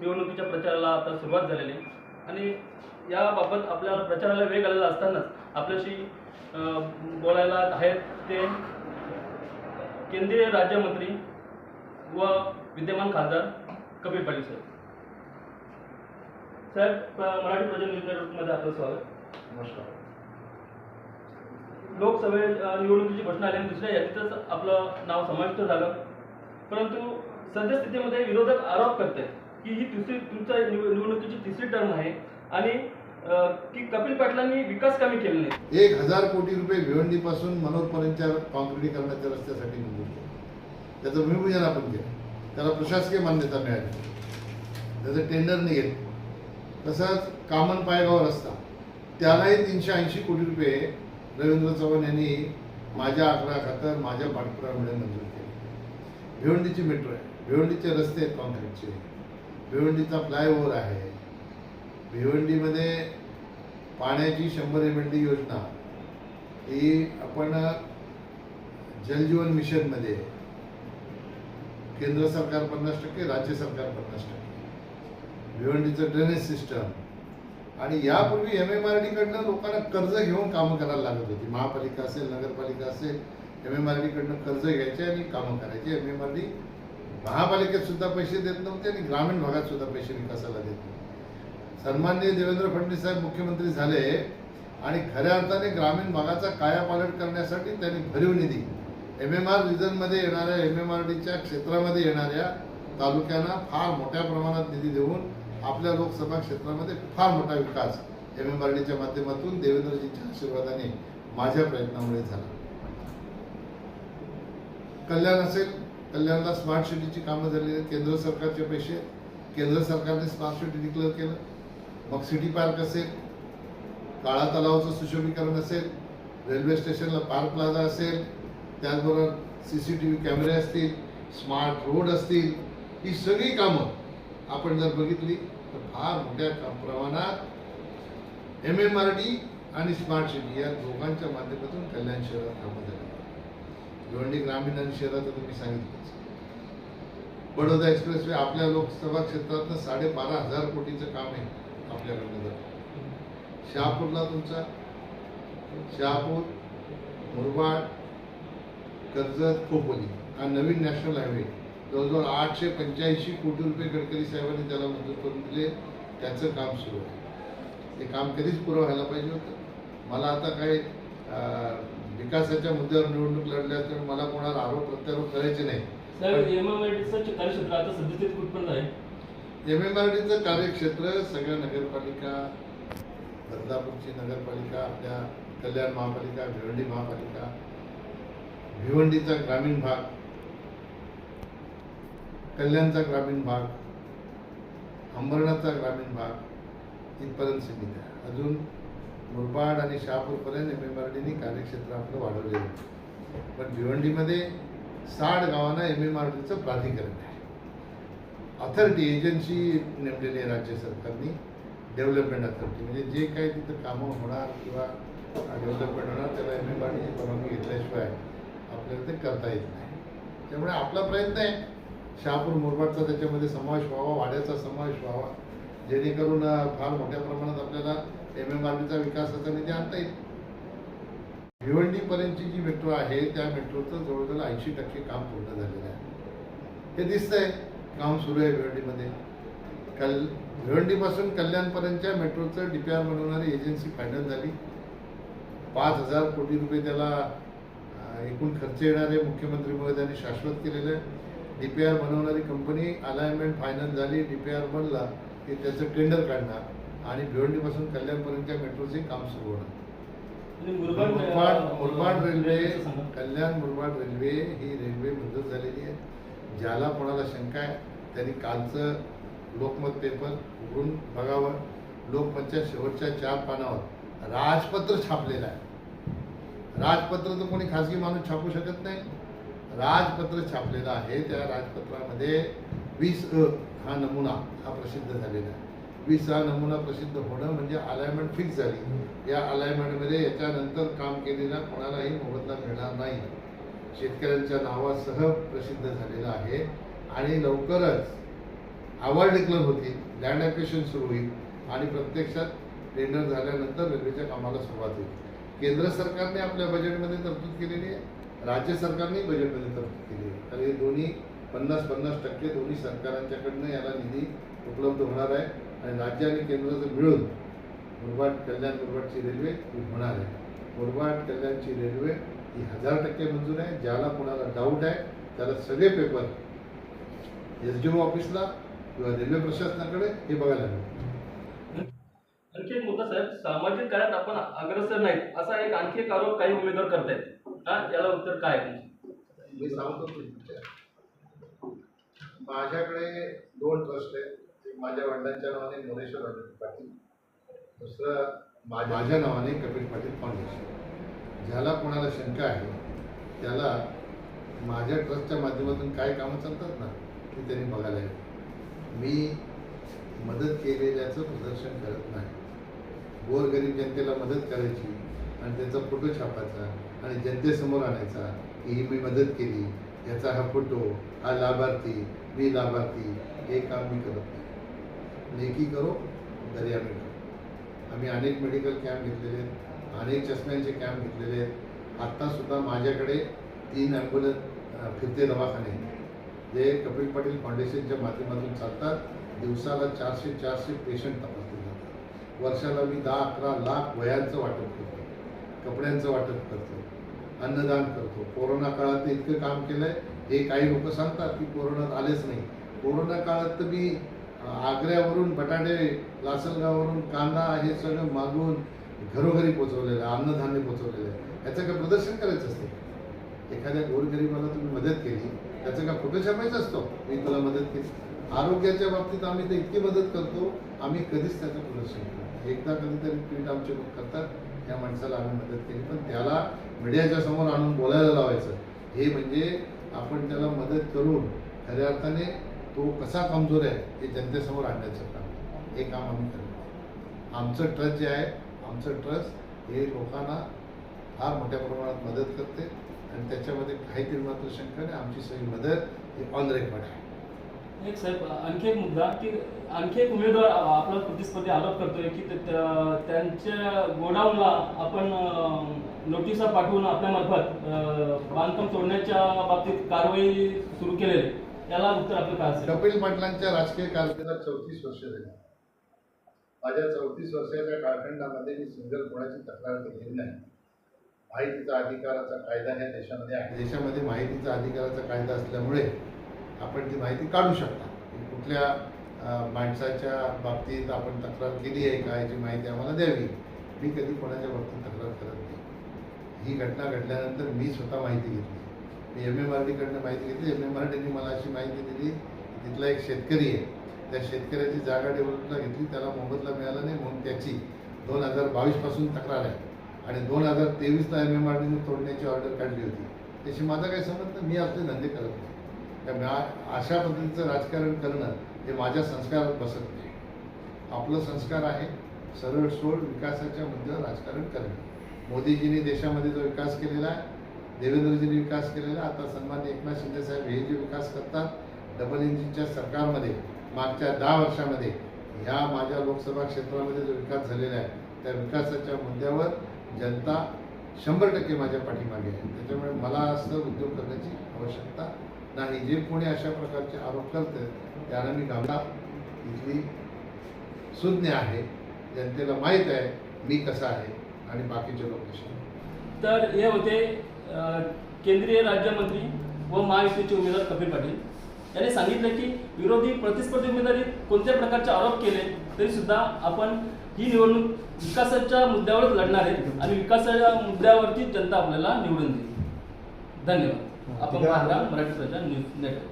निवडणुकीच्या प्रचाराला आता सुरुवात झालेली आणि याबाबत आपल्याला प्रचाराला वेग आलेला असतानाच आपल्याशी बोलायला आहेत ते केंद्रीय राज्यमंत्री व विद्यमान खासदार कपिल पाटील साहेब. साहेब मराठी प्रजन नेटवर्कमध्ये आपलं स्वागत. नमस्कार. लोकसभे निवडणुकीची घोषणा आली आणि दुसऱ्या यादीतच आपलं नाव समाविष्ट झालं. परंतु सद्यस्थितीमध्ये विरोधक आरोप करतात की ही तिसरी तुमच्या निव- निवडणुकीची तिसरी टर्म आहे आणि की कपिल पाटलांनी विकास कमी केले नाही एक हजार कोटी रुपये भिवंडीपासून मनोरपर्यंतच्या काँक्रिटीकरणाच्या रस्त्यासाठी मंजूर केलं. त्याचं भूमिपूजन आपण केलं. त्याला प्रशासकीय मान्यता मिळाली. त्याचं टेंडर निघेल तसंच कामन पायगाव रस्ता. त्यालाही तीनशे ऐंशी कोटी रुपये रवींद्र चव्हाण यांनी माझ्या आकडा खातर माझ्या पाठपुरामुळे मंजूर केले. भिवंडीची मेट्रो आहे. भिवंडीचे रस्ते आहेत कॉन्क्रीटचे. भिवंडीचा फ्लायओव्हर आहे. भिवंडीमध्ये पाण्याची शंभर एम एल डी योजना. ही आपण जलजीवन मिशनमध्ये केंद्र सरकार पन्नास टक्के राज्य सरकार पन्नास टक्के. भिवंडीचं ड्रेनेज सिस्टम. आणि यापूर्वी एम एम आर डीकडनं लोकांना कर्ज घेऊन कामं करायला लागत होती. महापालिका असेल नगरपालिका असेल एम एम आर डीकडनं कर्ज घ्यायचे आणि कामं करायचे. एम एम आर डी महापालिकेत सुद्धा पैसे देत नव्हते आणि ग्रामीण भागात सुद्धा पैसे विकासाला देत नव्हते. सन्माननीय देवेंद्र फडणवीस साहेब मुख्यमंत्री झाले आणि खऱ्या अर्थाने ग्रामीण भागाचा कायापालट करण्यासाठी त्यांनी भरीव निधी एम एम आर रिजनमध्ये येणाऱ्या एम एम आर डीच्या क्षेत्रामध्ये येणाऱ्या तालुक्यांना फार मोठ्या प्रमाणात निधी देऊन आपल्या लोकसभा क्षेत्रामध्ये फार मोठा विकास एम एम आर डीच्या माध्यमातून देवेंद्रजींच्या आशीर्वादाने माझ्या प्रयत्नामुळे झाला. कल्याण असेल कल्याणला स्मार्ट सिटीची कामं झालेली आहेत. केंद्र सरकारचे पैसे केंद्र सरकारने स्मार्ट सिटी डिक्लेअर केलं. मग सिटी पार्क असेल काळा तलावाचं सुशोभीकरण असेल रेल्वे स्टेशनला पार्क प्लाझा असेल त्याचबरोबर सी सी टी व्ही कॅमेरे असतील स्मार्ट रोड असतील ही सगळी कामं आपण जर बघितली तर फार मोठ्या प्रमाणात एम एम आर डी आणि स्मार्ट सिटी या दोघांच्या माध्यमातून कल्याण शहरात कामं झाली. भिवंडी ग्रामीण आणि शहराचं तुम्ही सांगितलंच. बडोदा एक्सप्रेसवे आपल्या लोकसभा क्षेत्रातनं साडेबारा हजार कोटीचं काम आहे आपल्याकडनं जातं शहापूरला तुमचा शहापूर मुरबाड कर्जत खोपोली हा नवीन नॅशनल हायवे. जवळजवळ आठशे पंच्याऐंशी कोटी रुपये गडकरी साहेबांनी त्याला मंजूर करून दिले. त्याचं काम सुरू आहे. ते काम कधीच पुरं व्हायला पाहिजे होतं. मला आता काही विकासाच्या मुद्द्यावर निवडणूक लढल्याच्यामुळे मला कोणाला आरोप प्रत्यारोप करायचे नाही. साहेब एम एम आय कार्यक्षेत्र आता सद्यस्थिती कुठपर्यंत आहे? एम एम आर डीचं कार्यक्षेत्र सगळ्या नगरपालिका बदलापूरची नगरपालिका आपल्या कल्याण महापालिका भिवंडी महापालिका भिवंडीचा ग्रामीण भाग कल्याणचा ग्रामीण भाग अंबरनाथचा ग्रामीण भाग इथपर्यंत सीमित आहे. अजून मुरबाड आणि शहापूरपर्यंत एम एम आर डीने कार्यक्षेत्र आपलं वाढवलेलं आहे. पण भिवंडीमध्ये साठ गावांना एम एम आर डीचं प्राधिकरण आहे. अथॉरिटी एजन्सी नेमलेली आहे राज्य सरकारने डेव्हलपमेंट अथॉरिटी म्हणजे जे काही तिथं कामं होणार किंवा डेव्हलपमेंट होणार त्याला एम एम आर डीची परवानगी घेतल्याशिवाय आपल्याला ते करता येत नाही. त्यामुळे आपला प्रयत्न आहे शहापूर मुरबाडचा त्याच्यामध्ये समावेश व्हावा वाड्याचा समावेश व्हावा जेणेकरून फार मोठ्या प्रमाणात आपल्याला एम एम आर विकासाचा निधी आणता येईल. भिवंडीपर्यंतची जी मेट्रो आहे त्या मेट्रोचं जवळजवळ ऐंशी टक्के काम पूर्ण झालेलं आहे. हे दिसतंय काम सुरू आहे भिवंडीमध्ये. कल भिवंडीपासून कल्याणपर्यंतच्या मेट्रोचं डी पी आर बनवणारी एजन्सी फायनल झाली. पाच हजार कोटी रुपये त्याला एकूण खर्च येणारे मुख्यमंत्रीमुळे मुख्यमंत्री महोदयांनी शाश्वत केलेलं आहे. डी पी आर बनवणारी कंपनी अलाइनमेंट फायनल झाली. डी पी आर बनला की त्याचं टेंडर काढणार. आणि भिवंडीपासून कल्याणपर्यंतच्या मेट्रोचे काम सुरू होणार. मुरबाड मुरबाड रेल्वे. कल्याण मुरबाड रेल्वे ही रेल्वे मंजूर झालेली आहे. ज्याला कोणाला शंका आहे त्यांनी कालचं लोकमत पेपर उघडून बघावं. लोकमतच्या शेवटच्या चार पानावर राजपत्र छापलेलं आहे. राजपत्र तर कोणी खाजगी माणूस छापू शकत नाही. राजपत्र छापलेलं आहे त्या राजपत्रामध्ये वीस अ हा नमुना हा प्रसिद्ध झालेला आहे. वीस हा नमुना प्रसिद्ध होणं म्हणजे अलायमेंट फिक्स झाली. या अलायमेंटमध्ये याच्यानंतर काम केलेला कोणालाही मोबदला मिळणार नाही. शेतकऱ्यांच्या नावासह प्रसिद्ध झालेला आहे. आणि लवकरच अवॉर्ड डिक्लेअर होतील लँड ॲप्लिकेशन सुरू होईल आणि प्रत्यक्षात टेंडर झाल्यानंतर रेल्वेच्या कामाला सुरुवात होईल. केंद्र सरकारने आपल्या बजेटमध्ये तरतूद केलेली आहे. राज्य सरकारने बजेटमध्ये तरतूद केली आहे. तर हे दोन्ही पन्नास पन्नास टक्के दोन्ही सरकारांच्याकडनं याला निधी उपलब्ध होणार आहे. आणि राज्य आणि केंद्राचं मिळून मुरबाड कल्याण मुरबाडची रेल्वे ही होणार आहे. मुरबाड कल्याणची रेल्वे ही हजार टक्के मंजूर आहे ज्याला कोणाला डाऊट आहे त्याला सगळे पेपर एस डी ओ ऑफिसला किंवा रेल्वे प्रशासनाकडे हे बघायला मिळेल आणखी एक मुद्दा साहेब सामाजिक कार्यात आपण अग्रसर नाहीत असा एक आणखी एक आरोप काही उमेदवार करतायत. हा याला उत्तर काय? मी सांगतो माझ्याकडे दोन ट्रस्ट आहेत. माझ्या वडिलांच्या नावाने मोरेश्वर पाटील. दुसरं माझ्या माझ्या नावाने कपिल पाटील फाउंडेशन. ज्याला कोणाला शंका आहे त्याला माझ्या ट्रस्टच्या माध्यमातून काय कामं चालतात ना ते त्यांनी बघायला हवी. मी मदत केलेल्याचं प्रदर्शन करत नाही. गोरगरीब जनतेला मदत करायची आणि त्याचा फोटो छापायचा आणि जनतेसमोर आणायचा की ही मी मदत केली याचा हा फोटो हा लाभार्थी मी लाभार्थी हे काम मी करत नाही. नेकी करो दर्या में आम्ही अनेक मेडिकल कॅम्प घेतलेले आहेत अनेक चष्म्यांचे कॅम्प घेतलेले आहेत. आत्तासुद्धा माझ्याकडे तीन ॲम्ब्युलन्स फिरते दवाखाने आहेत. जे कपिल पाटील फाउंडेशनच्या माध्यमातून चालतात दिवसाला चारशे चारशे पेशंट तपासले जातात. वर्षाला मी दहा अकरा लाख वयांचं वाटप करतो कपड्यांचं वाटप करतो अन्नदान करतो. कोरोना काळात इतकं काम केलंय हे काही लोक सांगतात की कोरोनात आलेच नाही. कोरोना काळात तर मी आग्र्यावरून बटाटे लासलगाववरून कांदा हे सगळं मागून घरोघरी पोचवलेलं आहे अन्नधान्य पोचवलेलं आहे. याचं काय प्रदर्शन करायचं असते? एखाद्या गोरगरीबाला तुम्ही मदत केली त्याचं का फोटो छापायचा असतो? मी तुला मदत केली. आरोग्याच्या बाबतीत आम्ही तर इतकी मदत करतो आम्ही कधीच त्याचं प्रदर्शन करतो एकदा कधीतरी ट्विट आमचे लोक करतात त्या माणसाला आम्ही मदत केली पण त्याला मीडियाच्या समोर आणून बोलायला लावायचं. हे म्हणजे आपण त्याला मदत करून खऱ्या अर्थाने तो कसा कमजोर आहे हे जनतेसमोर आणण्याचं काम हे काम आम्ही करतो आमचं ट्रस्ट जे आहे आमचं ट्रस्ट हे लोकांना फार मोठ्या प्रमाणात मदत करते आणि त्याच्यामध्ये काहीतरी मात्र शंका नाही आमची सगळी मदत हे ऑन रेकॉर्ड आहे. एक साहेब आणखी एक मुद्दा की आणखी एक उमेदवार आपला प्रतिस्पर्धी आरोप करतोय की ते- त्या- त्यांच्या गोडाऊनला आपण नोटिसा पाठवून आपल्यामार्फत मार्फत बांधकाम तोडण्याच्या बाबतीत कारवाई सुरू केलेली त्याला उत्तर आपलं काय असेल कपिल पाटलांच्या राजकीय कारकिर्दीला चौतीस वर्ष झाली. माझ्या चौतीस वर्षाच्या कालखंडामध्ये मी सिंगल कोणाची तक्रार केलेली नाही. माहितीचा अधिकाराचा कायदा ह्या देशामध्ये आहे. देशामध्ये माहितीचा अधिकाराचा कायदा असल्यामुळे आपण ती माहिती काढू शकता. कुठल्या माणसाच्या बाबतीत आपण तक्रार केली आहे का याची माहिती आम्हाला द्यावी. मी कधी कोणाच्या बाबतीत तक्रार करत नाही. ही घटना घडल्यानंतर मी स्वतः माहिती घेतली. मी एम एम आर डीकडनं माहिती घेतली. एम एम आर डीने मला अशी माहिती दिली की तिथला एक शेतकरी आहे. त्या शेतकऱ्याची जागा डेव्हलपला घेतली. त्याला मोबदला मिळाला नाही म्हणून त्याची दोन हजार बावीसपासून तक्रार आहे. आणि दोन हजार तेवीसला एम एम आर डीने तोडण्याची ऑर्डर काढली होती. त्याशी माझा काही संबंध नाही. मी आपले धंदे करत नाही त्यामुळे अशा पद्धतीचं राजकारण करणं हे माझ्या संस्कारात बसत नाही. आपलं संस्कार आहे सरळ सोड विकासाच्या मुद्द्यावर राजकारण करणे. मोदीजींनी देशामध्ये जो विकास केलेला आहे देवेंद्रजींनी विकास केलेला आता सन्मान्य एकनाथ शिंदे साहेब हे जे विकास करतात डबल इंजिनच्या सरकारमध्ये मागच्या दहा वर्षामध्ये ह्या माझ्या लोकसभा क्षेत्रामध्ये जो विकास झालेला आहे त्या विकासाच्या मुद्द्यावर जनता शंभर टक्के माझ्या पाठीमागे आहे. त्याच्यामुळे मला असं उद्योग करण्याची आवश्यकता नाही. जे कोणी अशा प्रकारचे आरोप करते त्यांना मी गावला इथली सुज्ञ आहे. जनतेला माहीत आहे मी कसा आहे आणि बाकीचे लोक कसे तर हे होते केंद्रीय राज्यमंत्री व महायुतीचे उमेदवार कपिल पाटील. यांनी सांगितलं की विरोधी प्रतिस्पर्धी उमेदवारी कोणत्या प्रकारचे आरोप केले तरी सुद्धा आपण ही निवडणूक विकासाच्या मुद्द्यावरच लढणार आहे आणि विकासाच्या मुद्द्यावरती जनता आपल्याला निवडून देईल. धन्यवाद. आपण पाहता मराठी प्रजा न्यूज नेटवर्क.